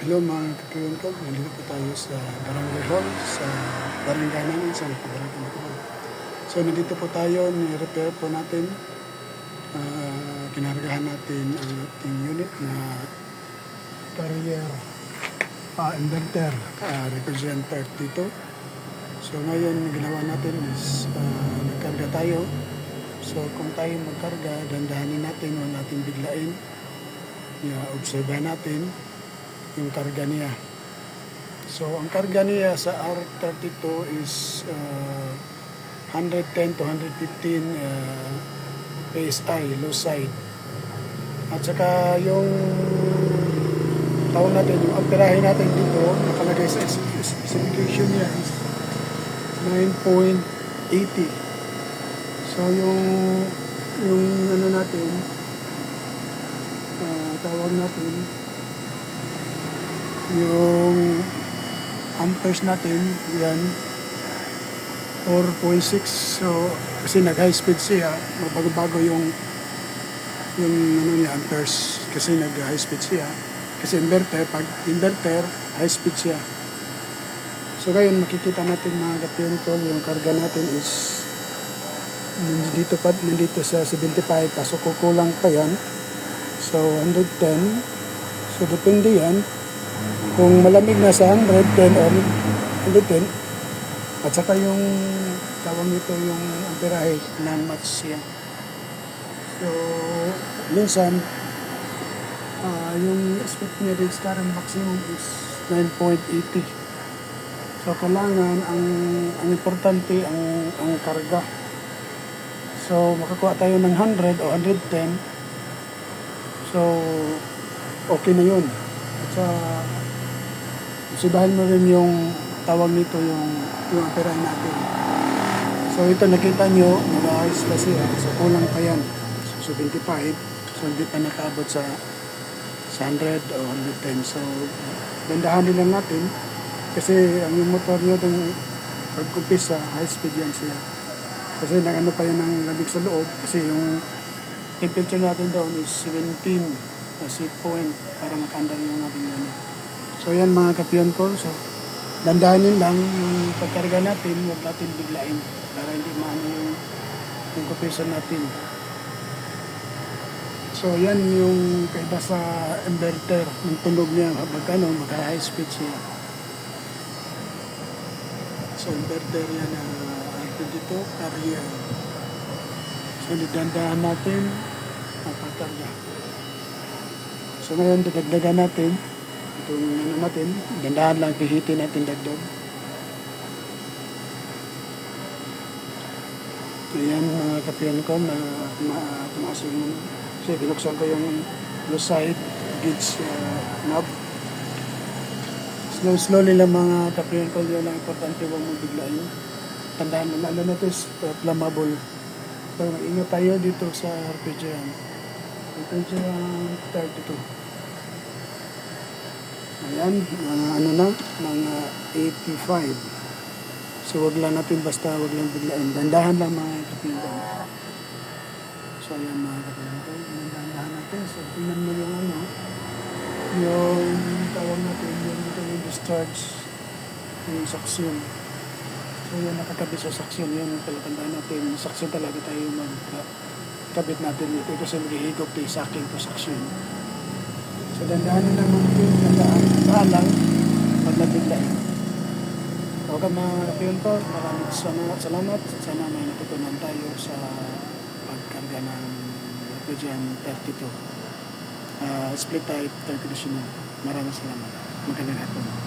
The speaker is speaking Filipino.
Hello mga katuyan ko, nandito po tayo sa Barangay Hall, sa barangay namin sa Barangay Hall. So nandito po tayo, ni-repair po natin, ah, kinargahan natin ang ating unit na carrier ah, inverter, uh, represent 32. So ngayon, ginawa natin is ah, nagkarga tayo. So kung tayo magkarga, dandahanin natin, huwag natin biglain. Yeah, obserbahan natin yung karga niya. So, ang karga niya sa R32 is uh, 110 to 115 uh, PSI, low side. At saka yung tawag natin, yung amperahe natin dito, nakalagay sa specification niya is 9.80. So, yung yung ano natin, uh, tawag natin, yung amperes natin, yan, 4.6. So, kasi nag-high speed siya, mabago-bago yung yung ano niya, amperes. Kasi nag-high speed siya. Kasi inverter, pag inverter, high speed siya. So, ngayon, makikita natin mga kapiyentol, yung karga natin is nandito pa, nandito sa 75, kaso kukulang pa yan. So, 110. So, depende yan kung malamig na sa 110 or 110 at saka yung tawag nito yung amperahe na match siya so minsan ah, yung speed niya rin current maximum is 9.80 so kailangan ang ang importante ang ang karga. So makakuha tayo ng 100 o 110 so okay na yun at sa Sibahan mo rin yung tawag nito yung yung operahin natin. So ito nakita nyo, nag-ayos pa siya. So kulang pa yan. So 75. So hindi pa nakaabot sa, sa 100 o 110. So dandahanin lang natin. Kasi ang yung motor nyo itong pagkumpisa, high speed yan siya. Kasi nag ano pa yan ng lamig sa loob. Kasi yung temperature natin doon is 17 na set point para makandar yung ating unit. So yan mga kapiyon ko. So dandahanin lang yung pagkarga natin, huwag natin biglain para hindi maano yung, yung kupisan natin. So yan yung kaiba sa inverter, yung tunog niya, magkano, magka high speed siya. So inverter yan na uh, dito, carrier. So nidandahan natin ang pagkarga. So ngayon, dadagdagan natin itong ano natin, dandahan lang pihitin natin dagdag. Ayan mga kapiyan ko na tuma- tumaas yung kasi binuksan ko yung low side gauge uh, knob. Slow, slowly lang mga kapiyan ko yun ang importante huwag mong biglain. Tandaan mo, lalo na ito is uh, flammable. So mag-ingat tayo dito sa refrigerant. Refrigerant 32. Ayan, mga ano na, mga 85. So wag lang natin basta wag lang biglain. Dandahan lang mga kapindan. So ayan mga kapindan. Dandahan natin. So tingnan mo yung ano, yung tawag natin, yung ito yung discharge, yung suction. So yan nakakabit sa suction, yun palatandaan natin. Suction talaga tayo magkabit natin ito kasi maghihigop tayo sa akin to suction. So dandahanin lang natin, dandaan, paalang, pag nabiglain. So kung mga kapiyon ko, maraming salamat. Sana may natutunan tayo sa pagkarga ng Refugee 32. Uh, split type, third conditioner. Maraming salamat. Magandang hapon.